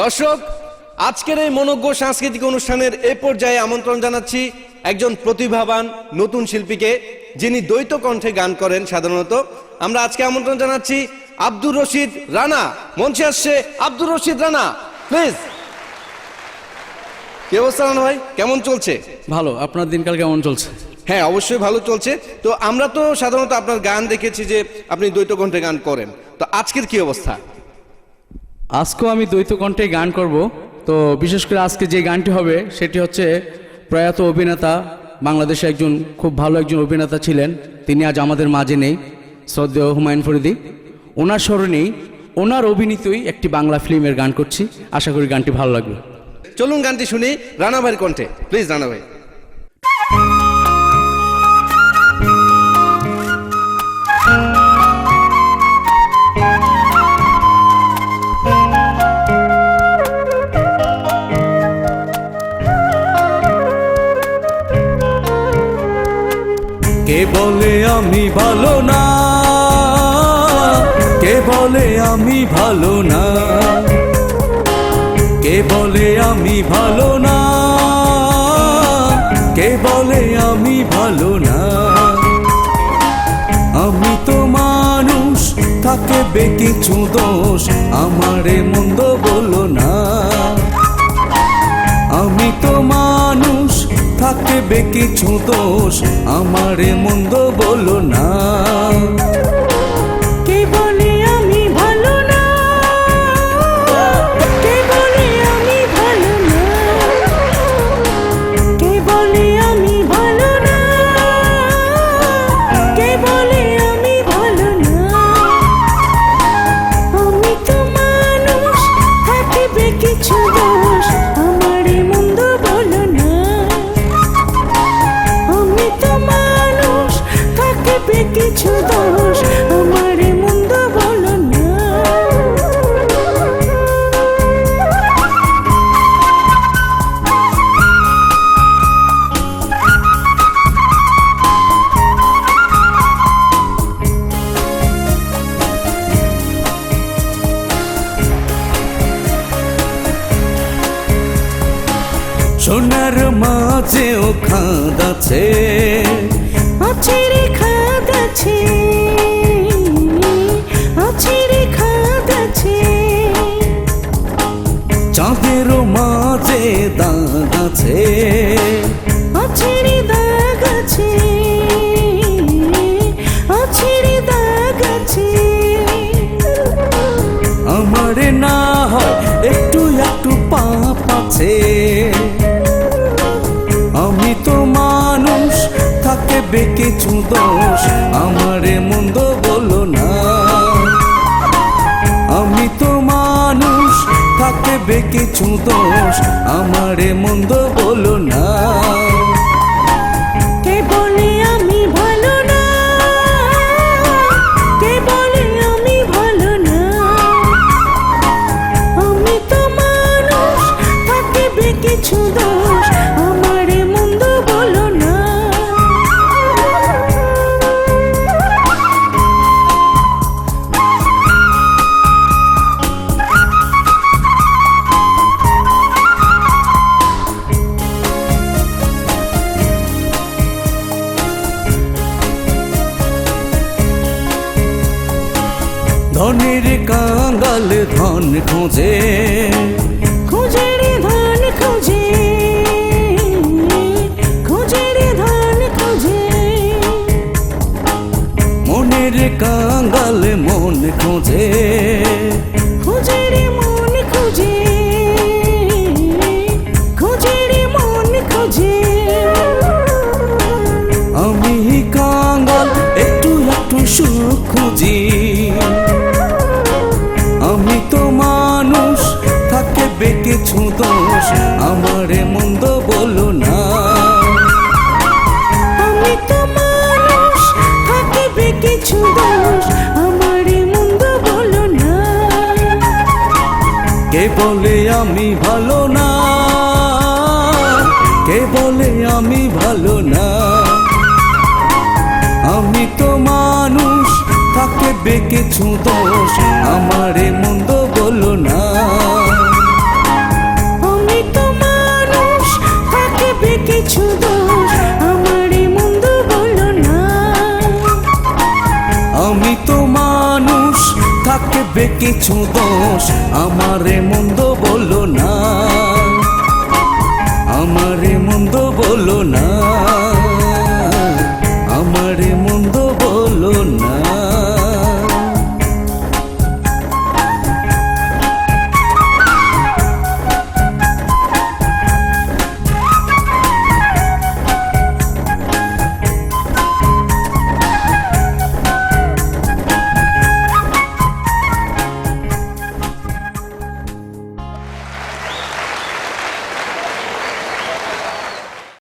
দর্শক আজকের এই মনজ্ঞ সাংস্কৃতিক অনুষ্ঠানের এ পর্যায়ে আমন্ত্রণ জানাচ্ছি একজন প্রতিভাবান নতুন শিল্পীকে যিনি দ্বৈত কণ্ঠে গান করেন সাধারণত। আমরা আজকে আমন্ত্রণ জানাচ্ছি আব্দুর রশিদ রানা। মঞ্চে আসছে আব্দুর রশিদ রানা প্লিজ। কি অবস্থা রানা ভাই? কেমন চলছে? ভালো আপনার দিনকাল কেমন চলছে? হ্যাঁ অবশ্যই ভালো চলছে। তো আমরা তো সাধারণত আপনার গান দেখেছি যে আপনি দ্বৈত কণ্ঠে গান করেন। তো আজকের কি অবস্থা? আজকেও আমি দ্বৈত কণ্ঠে গান করব। তো বিশেষ করে আজকে যে গানটি হবে, সেটি হচ্ছে প্রয়াত অভিনেতা, বাংলাদেশে একজন খুব ভালো একজন অভিনেতা ছিলেন। তিনি আজ আমাদের মাঝে নেই, শ্রদ্ধেয় হুমায়ুন ফরিদি। ওনার স্মরণেই, ওনার অভিনীতই একটি বাংলা ফিল্মের গান করছি। আশা করি গানটি ভালো লাগবে। চলুন গানটি শুনি রানা ভাইয়ের কণ্ঠে। প্লিজ রানা কে বলে আমি ভালো না। কে বলে আমি ভালো না? কে বলে আমি ভালো না? কে বলে আমি ভালো না? আমি তো মানুষ, তাকে বে কিছু দোষ, আমারে মন্দ বলো না। আমি তো মানুষ থাকবে কিছু দোষ আমারে মন্দ বলো না। সোনার মাঝেও খাদ আছে। আছে রে খাদ আছে। আছে রে খাদ আছে। চাঁদেরও মাঝে দাগ আছে। থাকবে কিছু দোষ? আমারে মন্দ বলো না। আমি তো মানুষ, থাকবে কিছু দোষ? আমারে মন্দ বলো না। ধনের কাঙ্গাল ধন খোঁজে। খুঁজে রে ধান খুঁজে খুঁজে রে ধান খুঁজে। মনের কাঙ্গাল মন খোঁজে। খুঁজে রে মন খুঁজে খুঁজে রে মন খুঁজে। আমি কাঙ্গাল একটু একটু সুখ খুঁজি। কে বলে আমি ভালো না? কে বলে আমি ভালো না? আমি তো মানুষ তাকে বেঁকে দোষ আমারে মন্দ বলো না। আমি তো মানুষ মন্দ না। আমি তো মানুষ বেঁকে আমারে মন্দ বলো না। আমারে মন্দ বলো না।